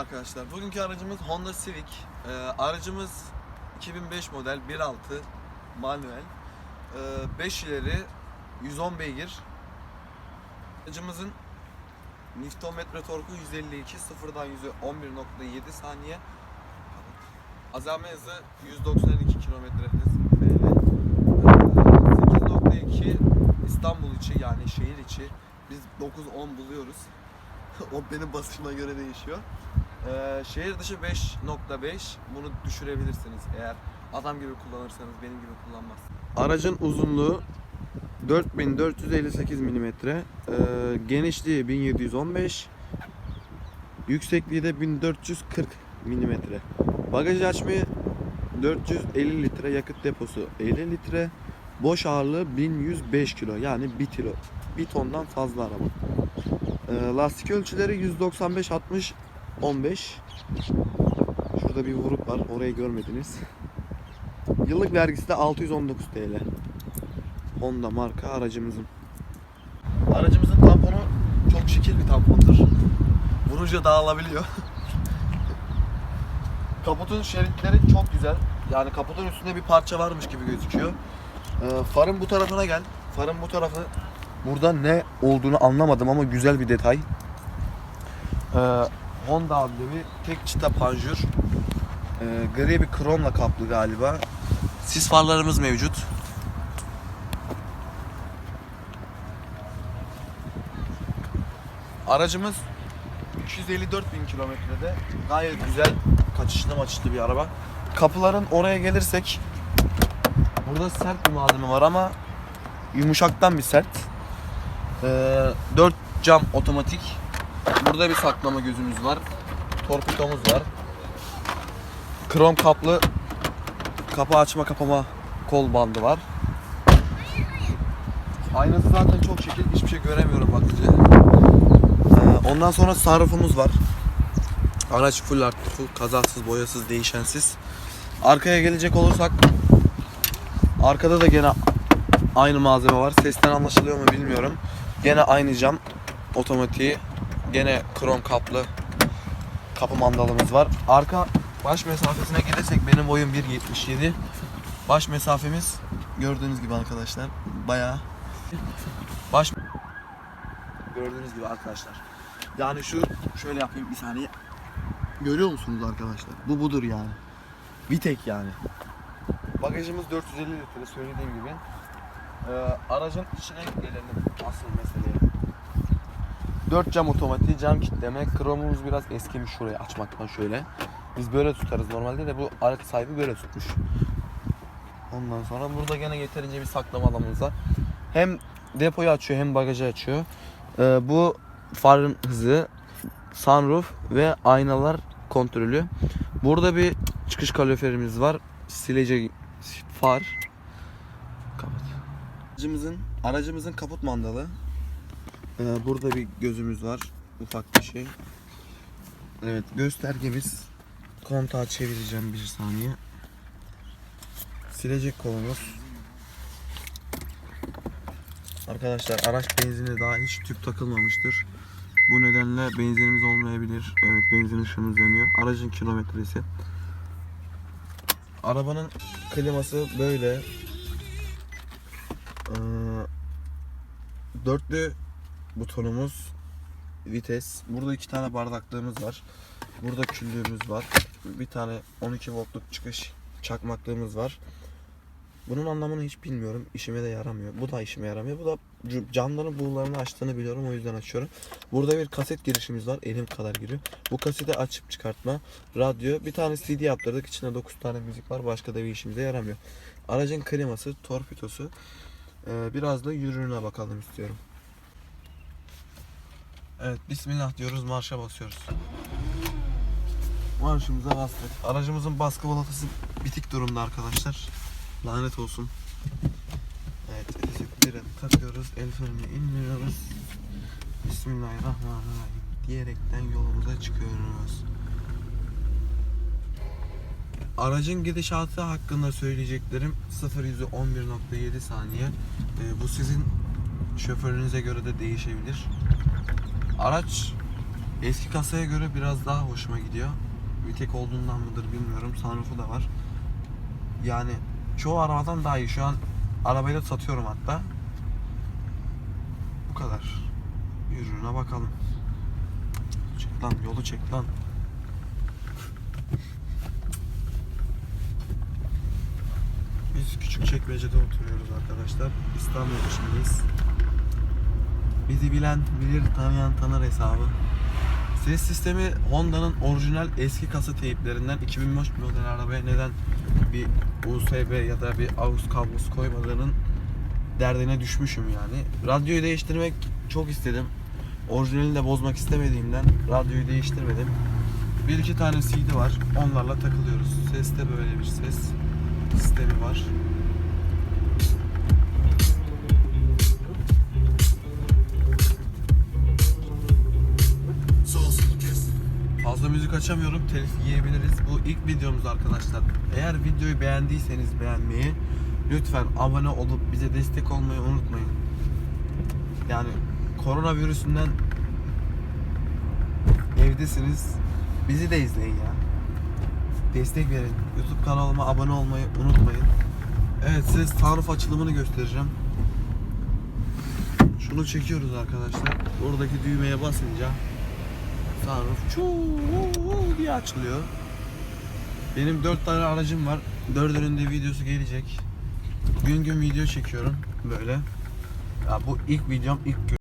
Arkadaşlar bugünkü aracımız Honda Civic. Ee, aracımız 2005 model 1.6 manuel. Ee, 5 ileri 110 beygir. Aracımızın Newtonmetre torku 152, sıfırdan 100'e 11.7 saniye. Azami hızı 192 km hız. Ee, 8.2 İstanbul içi yani şehir içi. Biz 9-10 buluyoruz. o benim basışıma göre değişiyor. Ee, şehir dışı 5.5 bunu düşürebilirsiniz eğer adam gibi kullanırsanız benim gibi kullanmazsınız. Aracın uzunluğu 4458 mm, ee, genişliği 1715, yüksekliği de 1440 mm. Bagaj açmayı 450 litre, yakıt deposu 50 litre, boş ağırlığı 1105 kilo yani 1 kilo, 1 tondan fazla araba. Ee, lastik ölçüleri 195 60 15. Şurada bir vuruk var. Orayı görmediniz. Yıllık vergisi de 619 TL. Honda marka aracımızın. Aracımızın tamponu çok şekil bir tampondur. Vurunca dağılabiliyor. Kaputun şeritleri çok güzel. Yani kaputun üstünde bir parça varmış gibi gözüküyor. Ee, farın bu tarafına gel. Farın bu tarafı burada ne olduğunu anlamadım ama güzel bir detay. Ee, Honda amblemi tek çıta panjur. Ee, gri bir kromla kaplı galiba. Sis farlarımız mevcut. Aracımız 254 bin kilometrede gayet güzel kaçışlı maçışlı bir araba. Kapıların oraya gelirsek burada sert bir malzeme var ama yumuşaktan bir sert. Ee, 4 cam otomatik. Burada bir saklama gözümüz var. Torpidomuz var. Krom kaplı kapı açma kapama kol bandı var. Aynası zaten çok şekil. Hiçbir şey göremiyorum bakınca. Ee, ondan sonra sunroofumuz var. Araç full art, full kazasız, boyasız, değişensiz. Arkaya gelecek olursak arkada da gene aynı malzeme var. Sesten anlaşılıyor mu bilmiyorum. Gene aynı cam otomatiği. Gene krom kaplı kapı mandalımız var. Arka baş mesafesine gelirsek benim boyum 1.77. Baş mesafemiz gördüğünüz gibi arkadaşlar bayağı baş gördüğünüz gibi arkadaşlar. Yani şu şöyle yapayım bir saniye. Görüyor musunuz arkadaşlar? Bu budur yani. Bir tek yani. Bagajımız 450 litre söylediğim gibi. Ee, aracın içine gelelim asıl meseleye. 4 cam otomatik, cam kitleme. Kromumuz biraz eskimiş şurayı açmaktan şöyle. Biz böyle tutarız normalde de bu araç sahibi böyle tutmuş. Ondan sonra burada gene yeterince bir saklama alanımız var. Hem depoyu açıyor hem bagajı açıyor. Ee, bu farın hızı, sunroof ve aynalar kontrolü. Burada bir çıkış kaloriferimiz var. Silecek far. Kapat. Aracımızın aracımızın kaput mandalı. Ee, burada bir gözümüz var. Ufak bir şey. Evet göstergemiz. Kontağı çevireceğim bir saniye. Silecek kolumuz. Arkadaşlar araç benzini daha hiç tüp takılmamıştır. Bu nedenle benzinimiz olmayabilir. Evet benzin ışığımız yanıyor. Aracın kilometresi. Arabanın kliması böyle. Ee, dörtlü butonumuz vites. Burada iki tane bardaklığımız var. Burada küllüğümüz var. Bir tane 12 voltluk çıkış çakmaklığımız var. Bunun anlamını hiç bilmiyorum. İşime de yaramıyor. Bu da işime yaramıyor. Bu da camların buğularını açtığını biliyorum. O yüzden açıyorum. Burada bir kaset girişimiz var. Elim kadar giriyor. Bu kaseti açıp çıkartma. Radyo. Bir tane CD yaptırdık. İçinde 9 tane müzik var. Başka da bir işimize yaramıyor. Aracın kliması, torpidosu. Ee, biraz da yürürüne bakalım istiyorum. Evet. Bismillah diyoruz. Marşa basıyoruz. Marşımıza bastık. Aracımızın baskı balatası bitik durumda arkadaşlar. Lanet olsun. Evet, teşekkür takıyoruz. El frenini indiriyoruz. Bismillahirrahmanirrahim diyerekten yolumuza çıkıyoruz. Aracın gidişatı hakkında söyleyeceklerim 0 yüzü 11.7 saniye. Ee, bu sizin şoförünüze göre de değişebilir. Araç Eski kasaya göre biraz daha hoşuma gidiyor. Vitek olduğundan mıdır bilmiyorum. Sunroof'u da var. Yani çoğu arabadan daha iyi. Şu an arabayı da satıyorum hatta. Bu kadar. Yürürüne bakalım. Çek lan yolu çek lan. Biz küçük çekmecede oturuyoruz arkadaşlar. İstanbul içindeyiz. Bizi bilen bilir, tanıyan tanır hesabı. Ses sistemi Honda'nın orijinal eski kasa teyiplerinden 2005 model arabaya neden bir USB ya da bir AUX kablosu koymadığının derdine düşmüşüm yani. Radyoyu değiştirmek çok istedim. Orijinalini de bozmak istemediğimden radyoyu değiştirmedim. Bir iki tane CD var. Onlarla takılıyoruz. Seste böyle bir ses sistemi var. Açamıyorum. Telif yiyebiliriz. Bu ilk videomuz arkadaşlar. Eğer videoyu beğendiyseniz beğenmeyi, lütfen abone olup bize destek olmayı unutmayın. Yani koronavirüsünden evdesiniz. Bizi de izleyin ya. Destek verin. YouTube kanalıma abone olmayı unutmayın. Evet size sunroof açılımını göstereceğim. Şunu çekiyoruz arkadaşlar. Oradaki düğmeye basınca sunroof çuu diye açılıyor. Benim 4 tane aracım var. Dördünün de videosu gelecek. Gün gün video çekiyorum böyle. Ya bu ilk videom ilk gün.